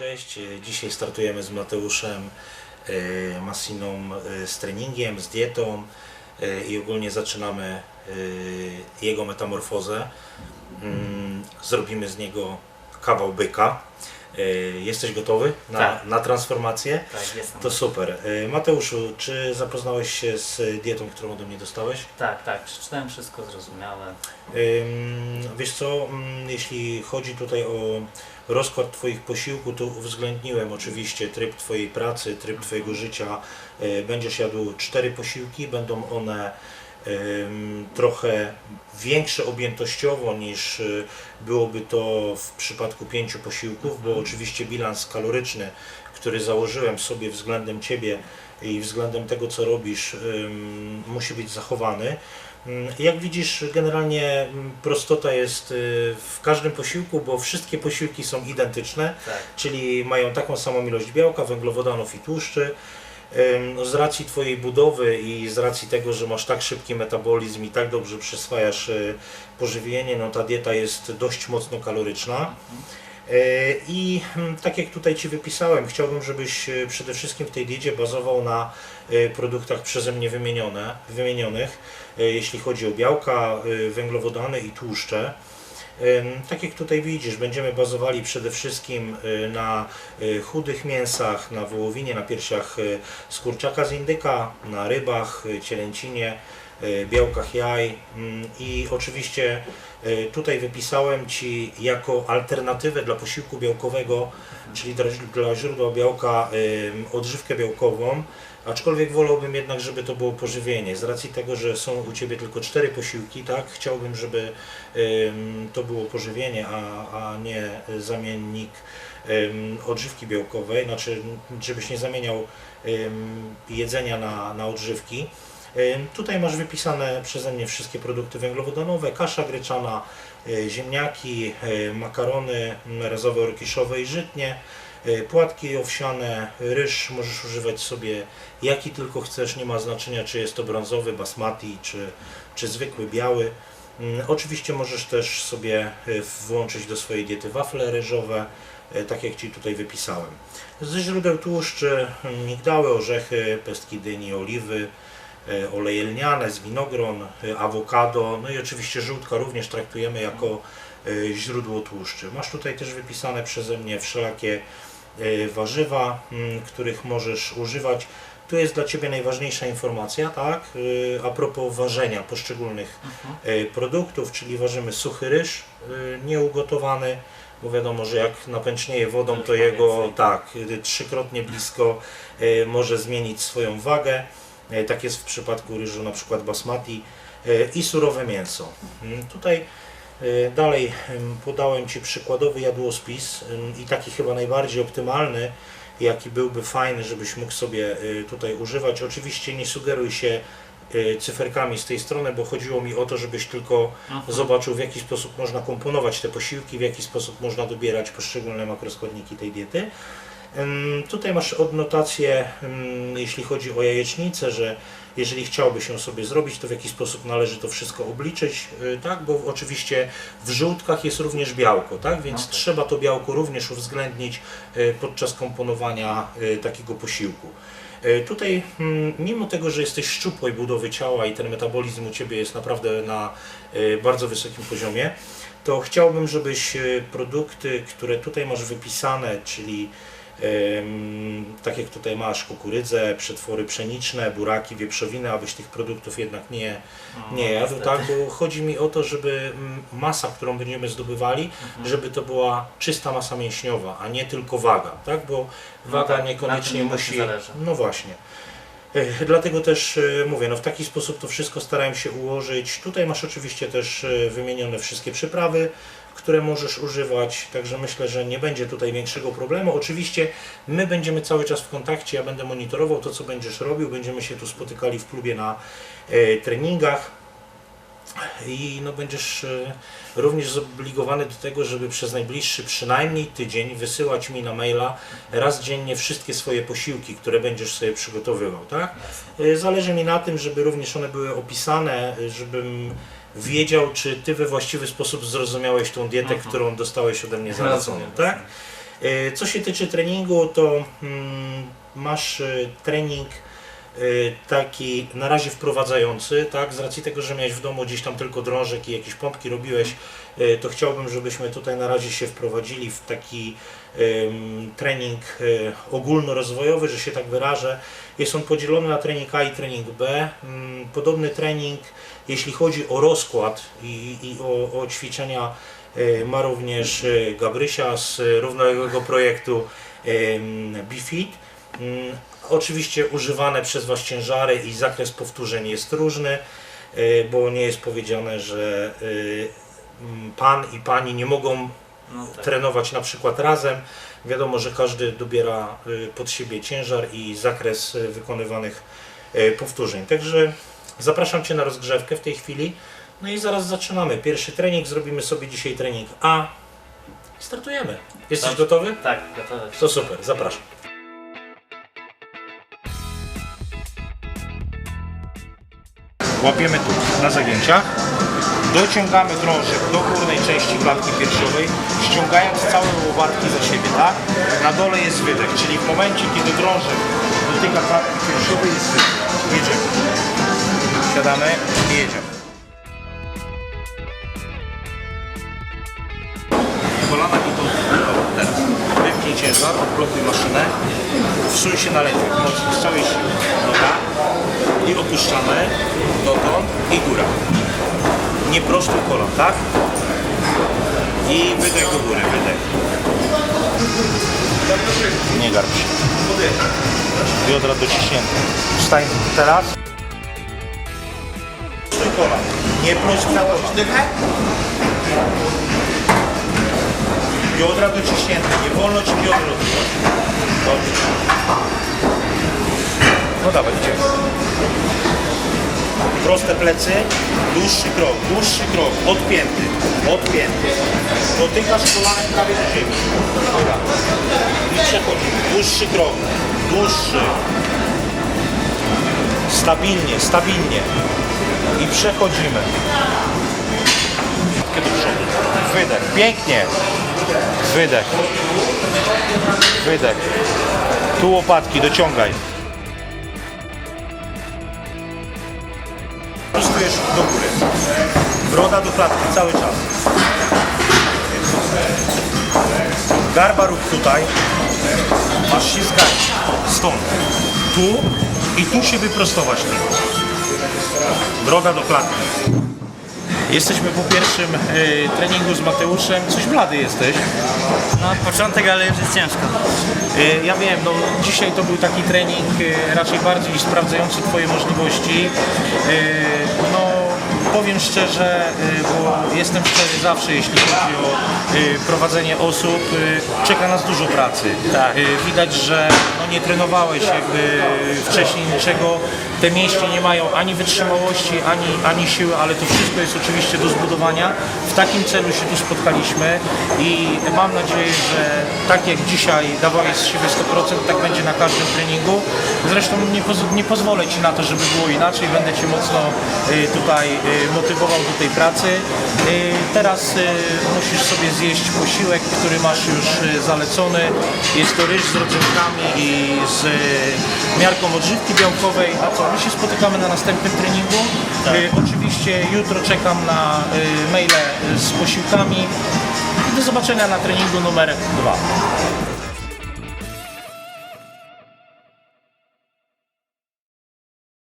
Cześć, e, dzisiaj startujemy z Mateuszem e, Massiną e, z treningiem, z dietą i ogólnie zaczynamy jego metamorfozę. Mm, Zrobimy z niego kawał byka. E, Jesteś gotowy na, Tak. na transformację? Tak, jestem. To super. E, Mateuszu, czy zapoznałeś się z dietą, którą ode mnie dostałeś? Tak, tak, przeczytałem wszystko, zrozumiałem. Ym, Wiesz co, mm, jeśli chodzi tutaj o rozkład Twoich posiłków, to uwzględniłem oczywiście tryb Twojej pracy, tryb Twojego życia. Y, Będziesz jadł cztery posiłki, będą one trochę większe objętościowo niż y, byłoby to w przypadku pięciu posiłków, bo oczywiście bilans kaloryczny, który założyłem sobie względem Ciebie i względem tego, co robisz, musi być zachowany. Mm, Jak widzisz, generalnie mm, prostota jest y, w każdym posiłku, bo wszystkie posiłki są identyczne, Tak, czyli mają taką samą ilość białka, węglowodanów i tłuszczy. No Z racji Twojej budowy i z racji tego, że masz tak szybki metabolizm i tak dobrze przyswajasz y, pożywienie, no ta dieta jest dość mocno kaloryczna. Y, I mm, tak jak tutaj Ci wypisałem, chciałbym, żebyś y, przede wszystkim w tej diecie bazował na produktach przeze mnie wymienione, wymienionych, jeśli chodzi o białka, węglowodany i tłuszcze. Tak jak tutaj widzisz, będziemy bazowali przede wszystkim y, na y, chudych mięsach, na wołowinie, na piersiach y, z kurczaka z indyka, na rybach, y, cielęcinie, y, białkach jaj mm, i oczywiście y, tutaj wypisałem Ci jako alternatywę dla posiłku białkowego, czyli dla, źródła białka ym, odżywkę białkową, aczkolwiek wolałbym jednak, żeby to było pożywienie. Z racji tego, że są u Ciebie tylko cztery posiłki, tak, chciałbym, żeby to było pożywienie, a, a nie zamiennik odżywki białkowej, znaczy żebyś nie zamieniał jedzenia na, na odżywki. Ym, Tutaj masz wypisane przeze mnie wszystkie produkty węglowodanowe, kasza gryczana, y, ziemniaki, y, makarony mm, rezowe, orkiszowe i żytnie, y, płatki owsiane, ryż możesz używać sobie jaki tylko chcesz, nie ma znaczenia czy jest to brązowy, basmati czy, czy zwykły biały. Mm, Oczywiście możesz też sobie y, włączyć do swojej diety wafle ryżowe, y, tak jak Ci tutaj wypisałem. Ze źródeł tłuszczy mm, migdały, orzechy, pestki dyni, oliwy, y, oleje lniane z winogron, y, awokado, no i oczywiście żółtka również traktujemy jako y, źródło tłuszczy. Masz tutaj też wypisane przeze mnie wszelakie warzywa, mm, których możesz używać. Tu jest dla Ciebie najważniejsza informacja, tak? A propos ważenia poszczególnych y, produktów, czyli ważymy suchy ryż, nieugotowany, bo wiadomo, że jak napęcznieje wodą, to jego tak, y, trzykrotnie blisko może zmienić swoją wagę. Y, Tak jest w przypadku ryżu na przykład basmati y, i surowe mięso. Mm, Tutaj y, dalej podałem Ci przykładowy jadłospis i taki chyba najbardziej optymalny, jaki byłby fajny, żebyś mógł sobie tutaj używać. Oczywiście nie sugeruj się cyferkami z tej strony, bo chodziło mi o to, żebyś tylko Mhm. zobaczył w jaki sposób można komponować te posiłki, w jaki sposób można dobierać poszczególne makroskładniki tej diety. Tutaj masz odnotację, jeśli chodzi o jajecznicę, że jeżeli chciałbyś ją sobie zrobić, to w jaki sposób należy to wszystko obliczyć, y, tak? Bo oczywiście w żółtkach jest również białko, tak? Więc Okej. trzeba to białko również uwzględnić y, podczas komponowania y, takiego posiłku. Tutaj, mm, mimo tego, że jesteś szczupłej budowy ciała i ten metabolizm u Ciebie jest naprawdę na bardzo wysokim poziomie, to chciałbym, żebyś produkty, które tutaj masz wypisane, czyli tak jak tutaj masz kukurydzę, przetwory pszeniczne, buraki, wieprzowiny, abyś tych produktów jednak nie, No, nie jadł, tak? Bo chodzi mi o to, żeby mm, masa, którą będziemy zdobywali, Mhm. żeby to była czysta masa mięśniowa, a nie tylko waga, tak? Bo waga tak, niekoniecznie musi. No właśnie. Dlatego też e, mówię, no w taki sposób to wszystko starałem się ułożyć. Tutaj masz oczywiście też e, wymienione wszystkie przyprawy, które możesz używać, także myślę, że nie będzie tutaj większego problemu. Oczywiście my będziemy cały czas w kontakcie, ja będę monitorował to, co będziesz robił, będziemy się tu spotykali w klubie na e, treningach i no będziesz e, również zobligowany do tego, żeby przez najbliższy przynajmniej tydzień wysyłać mi na maila raz dziennie wszystkie swoje posiłki, które będziesz sobie przygotowywał, tak? E, Zależy mi na tym, żeby również one były opisane, żebym wiedział, czy ty we właściwy sposób zrozumiałeś tą dietę, Mhm. którą dostałeś ode mnie zaleconą, tak? E, Co się tyczy treningu, to mm, masz e, trening e, taki na razie wprowadzający, tak? Z racji tego, że miałeś w domu gdzieś tam tylko drążek i jakieś pompki robiłeś, to chciałbym, żebyśmy tutaj na razie się wprowadzili w taki trening ogólnorozwojowy, że się tak wyrażę. Jest on podzielony na trening A i trening B. Mm, Podobny trening, jeśli chodzi o rozkład i, i o, o ćwiczenia, e, ma również e, Gabrysia z e, równoległego projektu em, BeFit. Mm, Oczywiście używane przez Was ciężary i zakres powtórzeń jest różny, bo nie jest powiedziane, że Pan i Pani nie mogą No tak. trenować na przykład razem. Wiadomo, że każdy dobiera pod siebie ciężar i zakres wykonywanych powtórzeń. Także zapraszam Cię na rozgrzewkę w tej chwili. No i zaraz zaczynamy. Pierwszy trening, zrobimy sobie dzisiaj trening A. Startujemy. Jesteś Dobrze. gotowy? Tak, gotowe. To super, zapraszam. Łapiemy tu na zagięciach. Dociągamy drążek do górnej części klatki piersiowej, ściągając całe łopatki za siebie, tak? Na dole jest wydech, czyli w momencie, kiedy drążek dotyka klatki piersiowej jest wydech. Jedziemy. Siadamy i jedziemy. Kolana idą teraz. Wypnij ciężar, odblokuj maszynę, wsuń się na lewo, mocno, z całej siły. Dobra. I opuszczamy dotąd i góra. Nie prostuj kolan, tak? I wydech do góry, wydech. Nie garb się. Biodra dociśnięte. Wstań teraz. Prostuj kolan. Nie prostuj kolan. Biodra dociśnięte, nie wolno ci biodra. Dobrze. No dawaj, idziemy. Proste plecy, dłuższy krok, dłuższy krok, odpięty, odpięty. Dotykasz kolanem prawie do ziemi. Dobra. I przechodzimy. Dłuższy krok, dłuższy. Stabilnie, stabilnie. I przechodzimy. Do przodu. Wydech. Pięknie. Wydech. Wydech. Tu łopatki, dociągaj. Prostujesz do góry. Broda do klatki cały czas. Garba rób tutaj. Masz się. Stąd. Tu i tu się wyprostować tylko. Broda do klatki. Jesteśmy po pierwszym e, treningu z Mateuszem. Coś blady jesteś. No początek, ale już jest ciężko. E, Ja wiem, no dzisiaj to był taki trening e, raczej bardziej sprawdzający Twoje możliwości. E, No powiem szczerze, e, bo jestem szczery zawsze, jeśli chodzi o e, prowadzenie osób, e, czeka nas dużo pracy. Tak. Widać, że no, nie trenowałeś jakby wcześniej niczego. Te mięśnie nie mają ani wytrzymałości, ani, ani siły, ale to wszystko jest oczywiście do zbudowania. W takim celu się tu spotkaliśmy i mam nadzieję, że tak jak dzisiaj dawałeś z siebie 100%, tak będzie na każdym treningu. Zresztą nie, poz- nie pozwolę Ci na to, żeby było inaczej. Będę Cię mocno y, tutaj y, motywował do tej pracy. Y, Teraz y, musisz sobie zjeść posiłek, który masz już y, zalecony. Jest to ryż z rodzynkami i z miarką odżywki białkowej. A co, my się spotykamy na następnym treningu. Y, Oczywiście jutro czekam na maile z posiłkami. Do zobaczenia na treningu numer dwa.